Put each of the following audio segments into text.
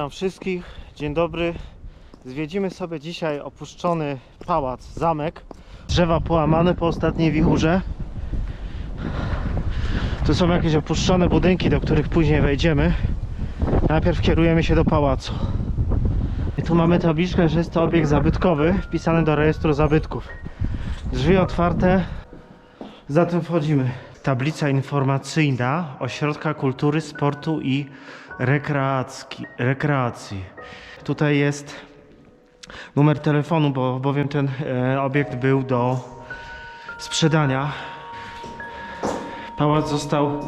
Witam wszystkich, dzień dobry. Zwiedzimy sobie dzisiaj opuszczony pałac, zamek. Drzewa połamane po ostatniej wichurze. Tu są jakieś opuszczone budynki, do których później wejdziemy. Najpierw kierujemy się do pałacu. I tu mamy tabliczkę, że jest to obiekt zabytkowy, wpisany do rejestru zabytków. Drzwi otwarte, zatem wchodzimy. Tablica informacyjna Ośrodka Kultury, Sportu i rekreacji. rekreacji. Tutaj jest numer telefonu, bo bowiem ten e, obiekt był do sprzedania. Pałac został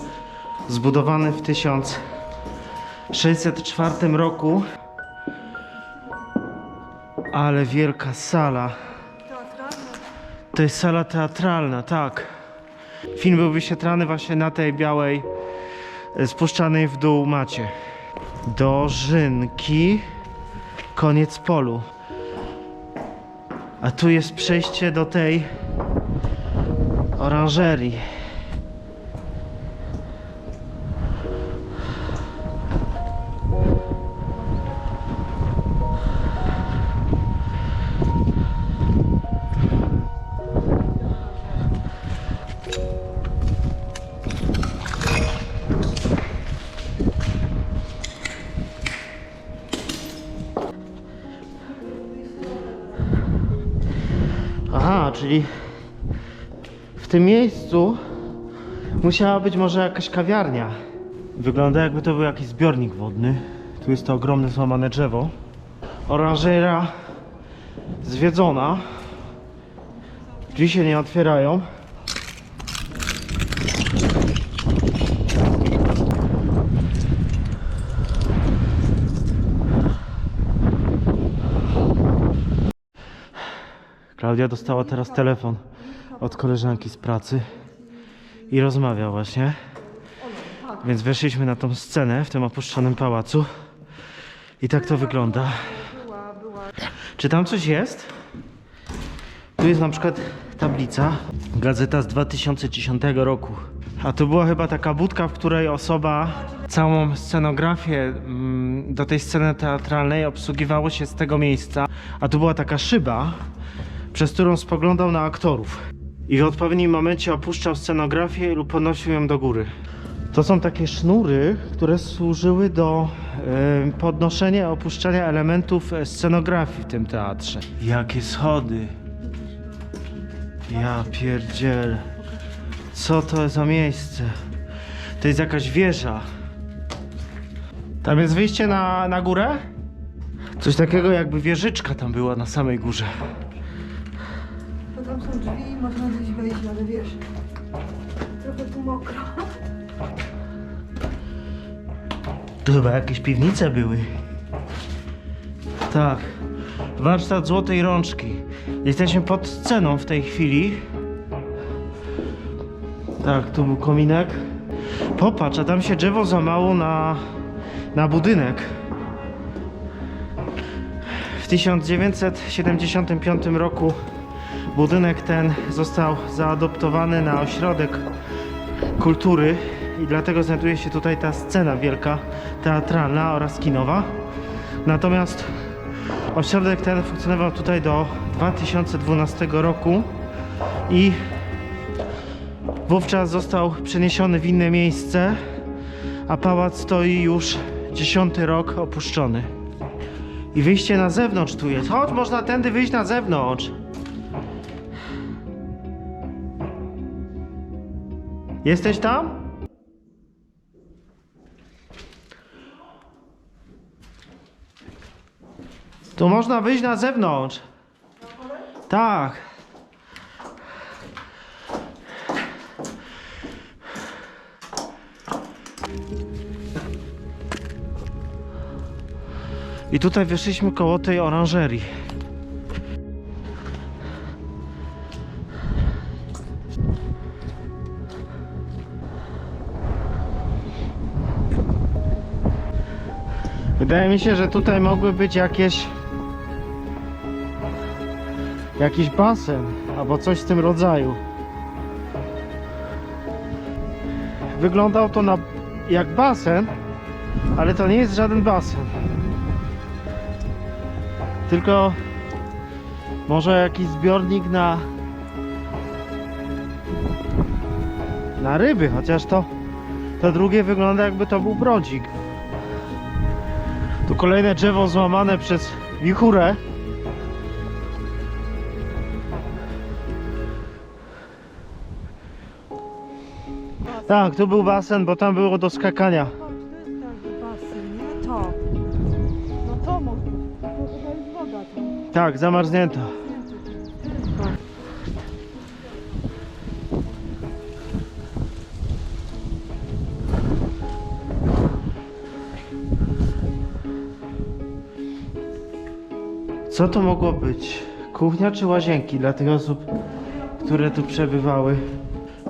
zbudowany w 1604 roku. Ale wielka sala. To jest sala teatralna, tak. Film był wyświetlany właśnie na tej białej, spuszczanej w dół macie. Dożynki, koniec polu. A tu jest przejście do tej oranżerii. Czyli w tym miejscu musiała być może jakaś kawiarnia. Wygląda jakby to był jakiś zbiornik wodny. Tu jest to ogromne złamane drzewo. Oranżera zwiedzona. Drzwi się nie otwierają. Klaudia dostała teraz telefon od koleżanki z pracy i rozmawia właśnie. Więc weszliśmy na tą scenę w tym opuszczonym pałacu. I tak to wygląda. Czy tam coś jest? Tu jest na przykład tablica. Gazeta z 2010 roku. A tu była chyba taka budka, w której osoba całą scenografię mm, do tej sceny teatralnej obsługiwało się z tego miejsca. A tu była taka szyba, przez którą spoglądał na aktorów. I w odpowiednim momencie opuszczał scenografię lub podnosił ją do góry. To są takie sznury, które służyły do e, podnoszenia, opuszczania elementów e, scenografii w tym teatrze. Jakie schody. Ja pierdziel. Co to za miejsce? To jest jakaś wieża. Tam jest wyjście na, na górę? Coś takiego jakby wieżyczka tam była na samej górze. To tam są drzwi, można gdzieś wejść, ale wiesz, trochę tu mokro. Tu chyba jakieś piwnice były. Tak. Warsztat Złotej Rączki. Jesteśmy pod sceną w tej chwili. Tak, tu był kominek. Popatrz, a tam się drzewo zamało na, na budynek. W 1975 roku budynek ten został zaadoptowany na ośrodek kultury i dlatego znajduje się tutaj ta scena wielka teatralna oraz kinowa. Natomiast ośrodek ten funkcjonował tutaj do 2012 roku i wówczas został przeniesiony w inne miejsce, a pałac stoi już 10 rok opuszczony. I wyjście na zewnątrz tu jest. Chodź, można tędy wyjść na zewnątrz. Jesteś tam? Tu można wyjść na zewnątrz. Tak. I tutaj wyszliśmy koło tej oranżerii. Wydaje mi się, że tutaj mogły być jakieś jakiś basen albo coś w tym rodzaju. Wyglądał to na jak basen, ale to nie jest żaden basen. Tylko może jakiś zbiornik na na ryby, chociaż to to drugie wygląda jakby to był brodzik. Kolejne drzewo złamane przez wichurę. Tak, tu był basen, bo tam było do skakania. Chodź, to Co to mogło być? Kuchnia czy łazienki dla tych osób, które tu przebywały?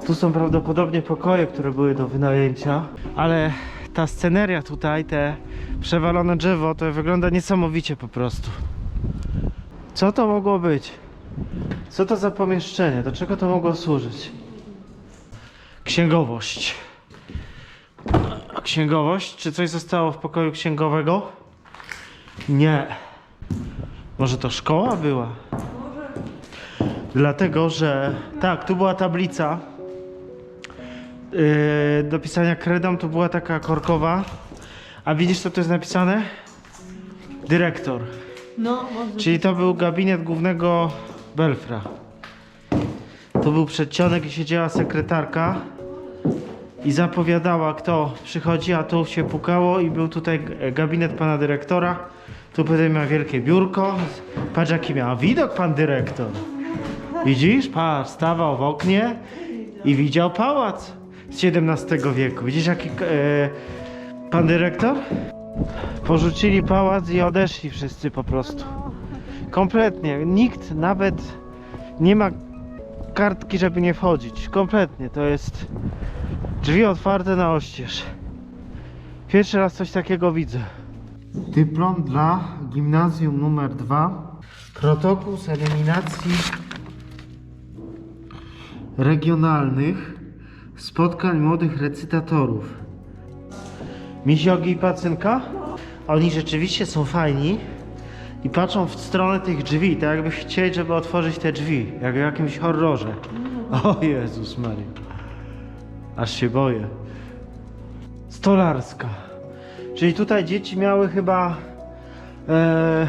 Tu są prawdopodobnie pokoje, które były do wynajęcia, ale ta sceneria tutaj, te przewalone drzewo, to wygląda niesamowicie po prostu. Co to mogło być? Co to za pomieszczenie? Do czego to mogło służyć? Księgowość. A Księgowość? Czy coś zostało w pokoju księgowego? Nie. Może to szkoła była? Dlatego, że tak, tu była tablica yy, do pisania kredą, tu była taka korkowa. A widzisz co tu jest napisane? Dyrektor. No, może Czyli to był gabinet głównego Belfra. Tu był przedsionek i siedziała sekretarka i zapowiadała kto przychodzi, a tu się pukało i był tutaj gabinet pana dyrektora. Tu potem miał wielkie biurko. Patrz jaki miał widok pan dyrektor. Widzisz? Patrz, stawał w oknie i widział pałac z XVII wieku. Widzisz jaki e, pan dyrektor? Porzucili pałac i odeszli wszyscy po prostu. Kompletnie. Nikt nawet nie ma kartki, żeby nie wchodzić. Kompletnie. To jest drzwi otwarte na oścież. Pierwszy raz coś takiego widzę. Dyplom dla gimnazjum numer 2. Protokół z eliminacji regionalnych spotkań młodych recytatorów. Misiogi i pacynka? Oni rzeczywiście są fajni i patrzą w stronę tych drzwi, tak jakby chcieli, żeby otworzyć te drzwi, jak w jakimś horrorze. O Jezus Maria. Aż się boję. Stolarska. Czyli tutaj dzieci miały chyba... E,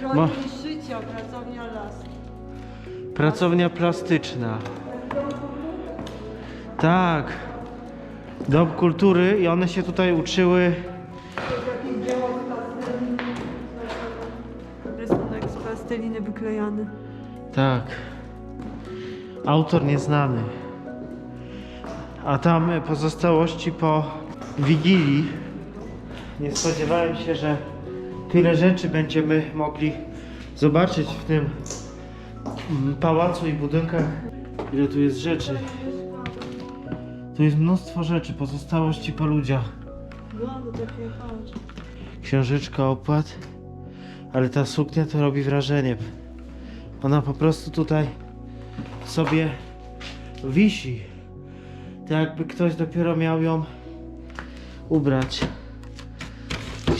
Chroni szycia, pracownia las. Pracownia plastyczna. Tak. Dom kultury i one się tutaj uczyły. Rysunek z plasteliny wyklejany. Tak. Autor nieznany. A tam e, pozostałości po Wigilii. Nie spodziewałem się, że tyle rzeczy będziemy mogli zobaczyć w tym mm, pałacu i budynkach. Ile tu jest rzeczy. Tu jest mnóstwo rzeczy, pozostałości po ludziach. Księżyczka opłat, ale ta suknia to robi wrażenie. Ona po prostu tutaj sobie wisi. Tak jakby ktoś dopiero miał ją ubrać.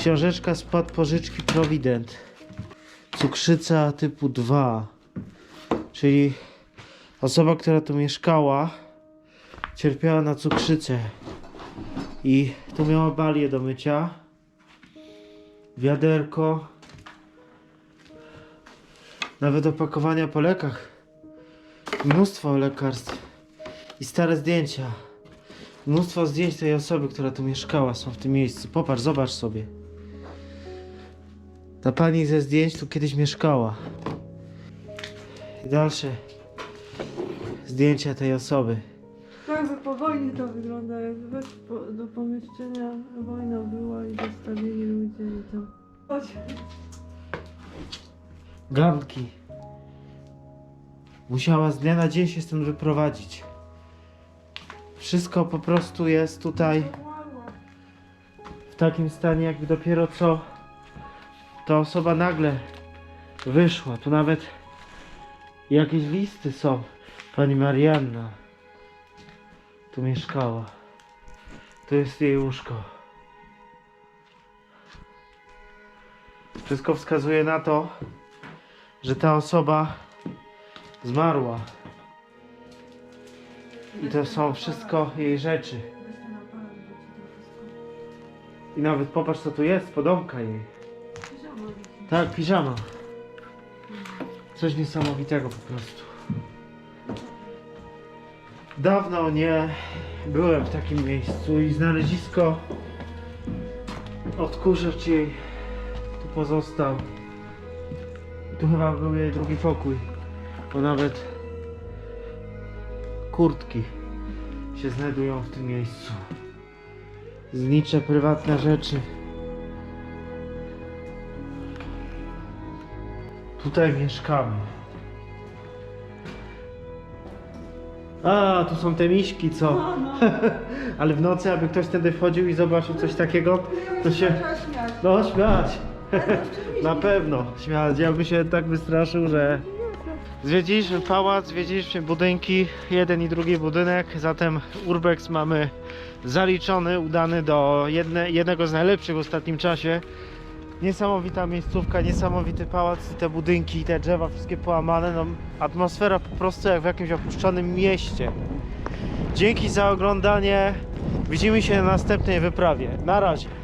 Książeczka spod pożyczki Provident. Cukrzyca typu 2. Czyli osoba, która tu mieszkała, cierpiała na cukrzycę. I tu miała balię do mycia wiaderko, nawet opakowania po lekach, mnóstwo lekarstw i stare zdjęcia. Mnóstwo zdjęć tej osoby, która tu mieszkała, są w tym miejscu. Popatrz, zobacz sobie. Ta pani ze zdjęć tu kiedyś mieszkała. I dalsze zdjęcia tej osoby. Tak jakby po wojnie to wygląda, jakby weszł po, do pomieszczenia, wojna była i zostawili ludzie i tam. Chodź. Ganki. Musiała z dnia na dzień się stąd wyprowadzić. Wszystko po prostu jest tutaj w takim stanie, jakby dopiero co ta osoba nagle wyszła. Tu nawet jakieś listy są. Pani Marianna tu mieszkała. To jest jej łóżko. Wszystko wskazuje na to, że ta osoba zmarła. I to są wszystko jej rzeczy. I nawet popatrz co tu jest, podomka jej. Tak, piżama. Coś niesamowitego po prostu. Dawno nie byłem w takim miejscu i znalezisko odkurzacz jej tu pozostał. Tu chyba był jej drugi pokój, bo nawet kurtki się znajdują w tym miejscu. Znicze prywatne rzeczy. Tutaj mieszkamy. A, tu są te miśki, co? No, no. Ale w nocy, aby ktoś wtedy wchodził i zobaczył coś takiego, to się. No, śmiać. Na pewno, śmiać. Ja bym się tak wystraszył, że. Zwiedziliśmy pałac, zwiedziliśmy budynki, jeden i drugi budynek, zatem Urbex mamy zaliczony, udany do jedne, jednego z najlepszych w ostatnim czasie. Niesamowita miejscówka, niesamowity pałac i te budynki, te drzewa wszystkie połamane, no atmosfera po prostu jak w jakimś opuszczonym mieście. Dzięki za oglądanie, widzimy się na następnej wyprawie. Na razie.